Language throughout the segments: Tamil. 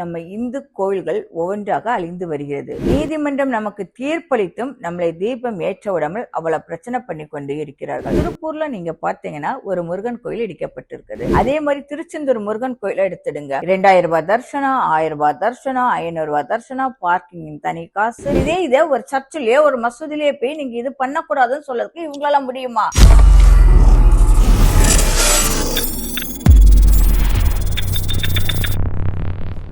நம்ம இந்து கோயில்கள் ஒவ்வொன்றாக அழிந்து வருகிறது. நீதிமன்றம் நமக்கு தீர்ப்பளித்தும் நம்மளை தீபம் ஏற்ற விடாமல் அவ்வளவு பிரச்சனை பண்ணி கொண்டு இருக்கிறார்கள். திருப்பூர்ல நீங்க பாத்தீங்கன்னா ஒரு முருகன் கோயில் இடிக்கப்பட்டிருக்குது. அதே மாதிரி திருச்செந்தூர் முருகன் கோயில எடுத்துடுங்க. இரண்டாயிரம் ரூபாய் தர்ஷனம் ஆயிரம் ரூபாய் தர்ஷனம் ஐநூறு ரூபாய் தர்ஷனம் பார்க்கிங் தனி காசு. இதே இதே ஒரு சர்ச்சிலேயே ஒரு மசூதிலேயே போய் நீங்க இது பண்ணக்கூடாதுன்னு சொல்றதுக்கு இவங்களால முடியுமா?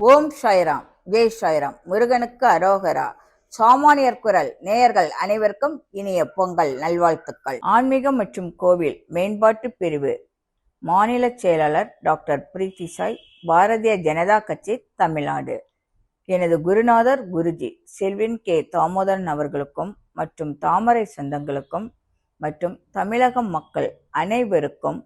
ஓம் சாய்ராம் ஜெய் சாய்ராம் முருகனுக்கு அரோகரா. சாமானியர் குரல் நேயர்கள் அனைவருக்கும் இனிய பொங்கல் நல்வாழ்த்துக்கள். ஆன்மீகம் மற்றும் கோவில் மேம்பாட்டு பிரிவு. மாநில செயலாளர் டாக்டர் பிரீத்தி சாய் பாரதிய ஜனதா கட்சி தமிழ்நாடு. எனது குருநாதர் குருஜி செல்வின் கே. தாமோதரன் அவர்களுக்கும் மற்றும் தாமரை சொந்தங்களுக்கும் மற்றும் தமிழக மக்கள் அனைவருக்கும்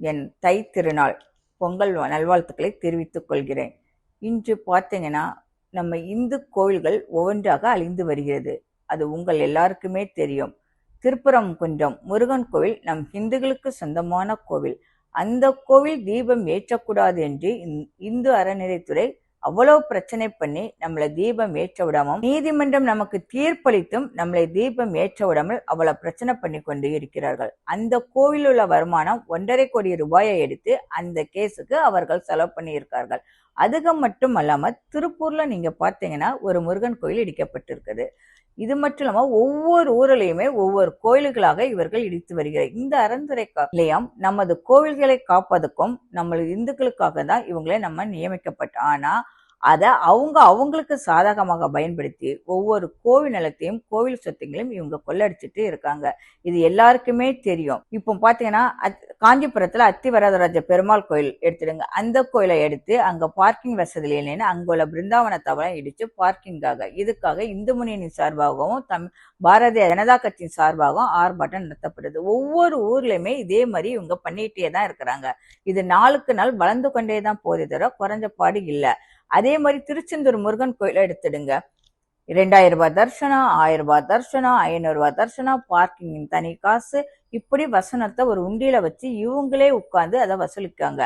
என் தை திருநாள் பொங்கல் நல்வாழ்த்துக்களை தெரிவித்துக் கொள்கிறேன். இன்று பார்த்தீங்கன்னா நம்ம இந்து கோவில்கள் ஒவ்வொன்றாக அழிந்து வருகிறது. அது உங்கள் எல்லாருக்குமே தெரியும். திருப்புரம் குன்றம் முருகன் கோவில் நம் இந்துக்களுக்கு சொந்தமான கோவில். அந்த கோவில் தீபம் ஏற்றக்கூடாது என்று இந்- இந்து அறநிலைத்துறை அவ்வளவு பிரச்சனை பண்ணி நம்மளை தீபம் ஏற்ற விடாமல் நீதிமன்றம் நமக்கு தீர்ப்பளித்தும் நம்மளை தீபம் ஏற்ற விடாமல் அவ்வளவு பிரச்சனை பண்ணி கொண்டு இருக்கிறார்கள். அந்த கோவில் உள்ள வருமானம் ஒன்றரை கோடி ரூபாயை எடுத்து அந்த கேஸுக்கு அவர்கள் செலவு பண்ணி இருக்கார்கள் அதுக மட்டும் அல்லாமல் திருப்பூர்ல நீங்க பார்த்தீங்கன்னா ஒரு முருகன் கோயில் இடிக்கப்பட்டிருக்குது. இது மட்டும் இல்லாம ஒவ்வொரு ஊரிலையுமே ஒவ்வொரு கோயில்களாக இவர்கள் இடித்து வருகிறார். இந்த அறந்துரை நிலையம் நமது கோவில்களை காப்பதற்கும் நம்ம இந்துக்களுக்காக தான் இவங்களே நம்ம நியமிக்கப்பட்ட ஆனா அதை அவங்க அவங்களுக்கு சாதகமாக பயன்படுத்தி ஒவ்வொரு கோவில் நிலத்தையும் கோவில் சொத்துங்களையும் இவங்க கொள்ளடிச்சிட்டு இருக்காங்க. இது எல்லாருக்குமே தெரியும். இப்போ பார்த்தீங்கன்னா காஞ்சிபுரத்தில் அத்திவரதராஜ பெருமாள் கோயில் எடுத்துடுங்க. அந்த கோயிலை எடுத்து அங்கே பார்க்கிங் வசதி இல்லைன்னு அங்குள்ள பிருந்தாவன தவளம் இடிச்சு பார்க்கிங்காக. இதுக்காக இந்து முன்னணி சார்பாகவும் தம் பாரதிய ஜனதா கட்சியின் சார்பாகவும் ஆர்ப்பாட்டம் நடத்தப்படுது. ஒவ்வொரு ஊர்லயுமே இதே மாதிரி இவங்க பண்ணிட்டே தான் இருக்கிறாங்க. இது நாளுக்கு நாள் வளர்ந்து கொண்டே தான் போதே தவிர குறைஞ்ச பாடு இல்லை. அதே மாதிரி திருச்செந்தூர் முருகன் கோயிலை எடுத்துடுங்க. இரண்டாயிரம் ரூபாய் தர்ஷனா ஆயிரம் ரூபாய் தர்ஷனம் ஐநூறு ரூபாய் தர்ஷனம் பார்க்கிங் தனி காசு. இப்படி வசனத்தை ஒரு உண்டியில வச்சு இவங்களே உட்காந்து அதை வசூலிக்காங்க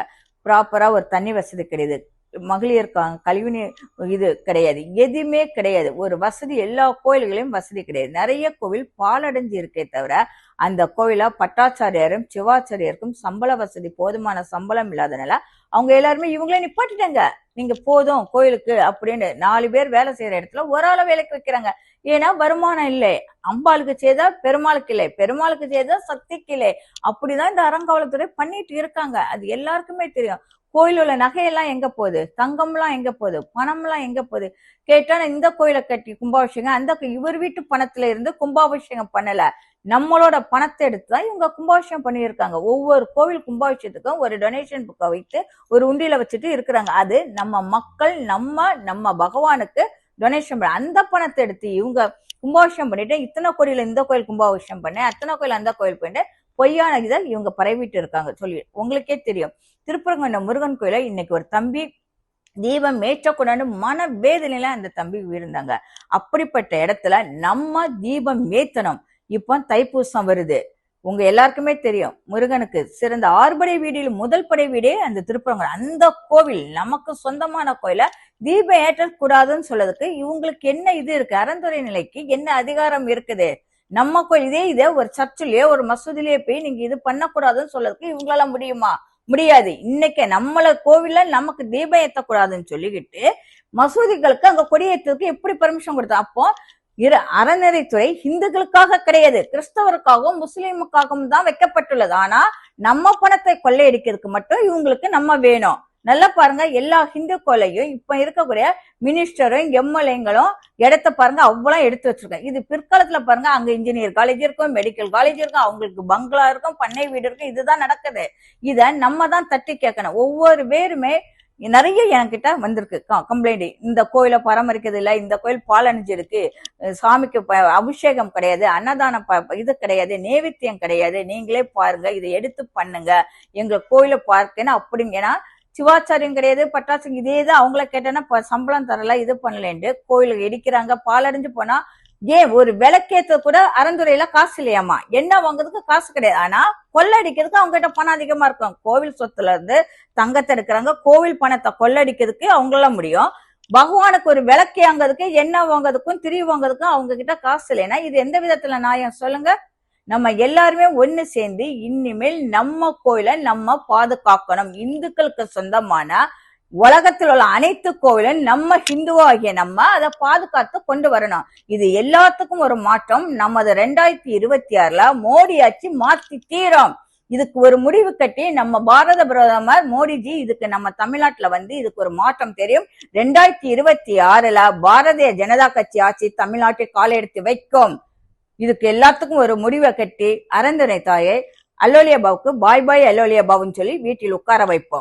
ப்ராப்பரா ஒரு தண்ணி வசதி கிடையாது. மகளிருக்காங்க கழிவுநீர் இது கிடையாது. எதுவுமே கிடையாது. ஒரு வசதி எல்லா கோயில்களையும் வசதி கிடையாது. நிறைய கோவில் பாலடைஞ்சு இருக்கே தவிர அந்த கோயிலா பட்டாச்சாரியாரும் சிவாச்சாரியாருக்கும் சம்பள வசதி போதுமான சம்பளம் இல்லாதனால அவங்க எல்லாருமே இவங்களே நிப்பாட்டிட்டாங்க. நீங்க போதும் கோயிலுக்கு அப்படின்னு நாலு பேர் வேலை செய்யற இடத்துல ஒரு ஆளை வேலைக்கு வைக்கிறாங்க. ஏன்னா வருமானம் இல்லை. அம்பாளுக்கு செய்தா பெருமாளுக்கு இல்லை. பெருமாளுக்கு செய்தா சக்திக்கு இல்லை. அப்படிதான் இந்த அறங்காவலத்துறை பண்ணிட்டு இருக்காங்க. அது எல்லாருக்குமே தெரியும். கோயில் உள்ள நகையெல்லாம் எங்க போகுது? தங்கம்லாம் எங்க போகுது? பணம்லாம் எங்க போகுது? கேட்டா இந்த கோயிலை கட்டி கும்பாபிஷேகம் அந்த இவர் வீட்டு பணத்துல இருந்து கும்பாபிஷேகம் பண்ணல. நம்மளோட பணத்தை எடுத்து தான் இவங்க கும்பாபிஷேகம் பண்ணியிருக்காங்க. ஒவ்வொரு கோவில் கும்பாபிஷேகத்துக்கும் ஒரு டொனேஷன் புக்கை வைத்து ஒரு உண்டியில வச்சுட்டு இருக்கிறாங்க. அது நம்ம மக்கள் நம்ம நம்ம பகவானுக்கு டொனேஷன் பண்ண அந்த பணத்தை எடுத்து இவங்க கும்பாபிஷேகம் பண்ணிட்டு இத்தனை கோயில இந்த கோயில் கும்பாபிஷேகம் பண்ணேன் அத்தனை கோயில் அந்த கோயில் போயிட்டு பொய்யான இதை இவங்க பரவிட்டு இருக்காங்க. சொல்லி உங்களுக்கே தெரியும். திருப்பரங்குன்ற முருகன் கோயில இன்னைக்கு ஒரு தம்பி தீபம் ஏற்றக்கூடாது மன வேதனையில அந்த தம்பி இருந்தாங்க அப்படிப்பட்ட இடத்துல நம்ம தீபம் ஏத்தணும். இப்போ தைப்பூசம் வருது. உங்க எல்லாருக்குமே தெரியும். முருகனுக்கு சிறந்த ஆறுபடை வீடில் முதல் படை வீடே அந்த திருப்பரங்குன்றம். அந்த கோவில் நமக்கு சொந்தமான கோயில தீபம் ஏற்றக்கூடாதுன்னு சொல்லதுக்கு இவங்களுக்கு என்ன இது இருக்கு? அறந்துறை நிலைக்கு என்ன அதிகாரம் இருக்குது? நம்ம இதே இதே ஒரு சர்ச்சிலேயே ஒரு மசூதிலேயே போய் நீங்க இது பண்ணக்கூடாதுன்னு சொல்றதுக்கு இவங்களால முடியுமா? முடியாது. இன்னைக்கு நம்மள கோவில்ல நமக்கு தீபம் ஏத்தக்கூடாதுன்னு சொல்லிக்கிட்டு மசூதிகளுக்கு அங்க கொடியேற்றதுக்கு எப்படி பர்மிஷன் கொடுத்தா? அப்போ இரு அறநெறித்துறை இந்துக்களுக்காக கிடையாது. கிறிஸ்தவருக்காகவும் முஸ்லீமுக்காகவும் தான் வைக்கப்பட்டுள்ளது. ஆனா நம்ம பணத்தை கொள்ளையடிக்கிறதுக்கு மட்டும் இவங்களுக்கு நம்ம வேணும். நல்லா பாருங்க எல்லா ஹிந்து கோலையும் இப்ப இருக்கக்கூடிய மினிஸ்டரும் எம்எல்ஏங்களும் இடத்த பாருங்க அவ்வளவு எடுத்து வச்சிருக்காங்க. இது பிற்காலத்துல பாருங்க அங்க இன்ஜினியர் காலேஜ் இருக்கும் மெடிக்கல் காலேஜ் இருக்கும் அவங்களுக்கு பங்களா இருக்கும் பண்ணை வீடு இருக்கும் இதுதான் நடக்குது. இத நம்ம தான் தட்டி கேட்கணும். ஒவ்வொரு பேருமே நிறைய என்கிட்ட வந்திருக்கு. கம்ப்ளைண்ட் இந்த கோயிலை பராமரிக்கிறது இல்ல இந்த கோயில் பாலணிஞ்சு இருக்கு சாமிக்கு ப- அபிஷேகம் கிடையாது அன்னதானம் ப- இது கிடையாது நேவித்தியம் கிடையாது. நீங்களே பாருங்க இதை எடுத்து பண்ணுங்க. எங்க கோயிலை பார்க்கணும் அப்படிங்கன்னா சிவாச்சாரியம் கிடையாது பட்டாசுங்க இதே தான் அவங்கள கேட்டேன்னா சம்பளம் தரல இது பண்ணலன்ட்டு கோயிலுக்கு இடிக்கிறாங்க. பாலடைஞ்சு போனா ஏன் ஒரு விளக்கேத்த கூட அறந்துறையில காசு இல்லையாமா என்ன வாங்குறதுக்கு காசு கிடையாது. ஆனா கொள்ளடிக்கிறதுக்கு அவங்க கிட்ட பணம் அதிகமா இருக்கும். கோவில் சொத்துல இருந்து தங்கத்தை எடுக்கிறாங்க. கோவில் பணத்தை கொள்ளடிக்கிறதுக்கு அவங்களால முடியும். பகவானுக்கு ஒரு விளக்கு வாங்குறதுக்கு என்ன வாங்குறதுக்கும் திரி வாங்குறதுக்கும் அவங்க கிட்ட காசு இல்லைன்னா இது எந்த விதத்துல நியாயம்? சொல்லுங்க. நம்ம எல்லாருமே ஒன்று சேர்ந்து இனிமேல் நம்ம கோயிலை நம்ம பாதுகாக்கணும். இந்துக்களுக்கு சொந்தமான உலகத்தில் உள்ள அனைத்து கோவிலும் நம்ம ஹிந்துவாகிய நம்ம அதை பாதுகாத்து கொண்டு வரணும். இது எல்லாத்துக்கும் ஒரு மாற்றம். நமது ரெண்டாயிரத்தி இருபத்தி ஆறுல மோடி ஆட்சி மாத்தி தீரும். இதுக்கு ஒரு முடிவு கட்டி நம்ம பாரத பிரதமர் மோடிஜி இதுக்கு நம்ம தமிழ்நாட்டுல வந்து இதுக்கு ஒரு மாற்றம் தெரியும். ரெண்டாயிரத்தி இருபத்தி ஆறுல பாரதிய ஜனதா கட்சி ஆட்சி தமிழ்நாட்டை காலெடுத்து வைக்கும். இதுக்கு எல்லாத்துக்கும் ஒரு முடிவை கட்டி அரந்தனை தாயை அல்லோலியா பாவுக்கு பாய் பாய் அல்லோலியா பாவுன்னு சொல்லி வீட்டில் உட்கார வைப்போம்.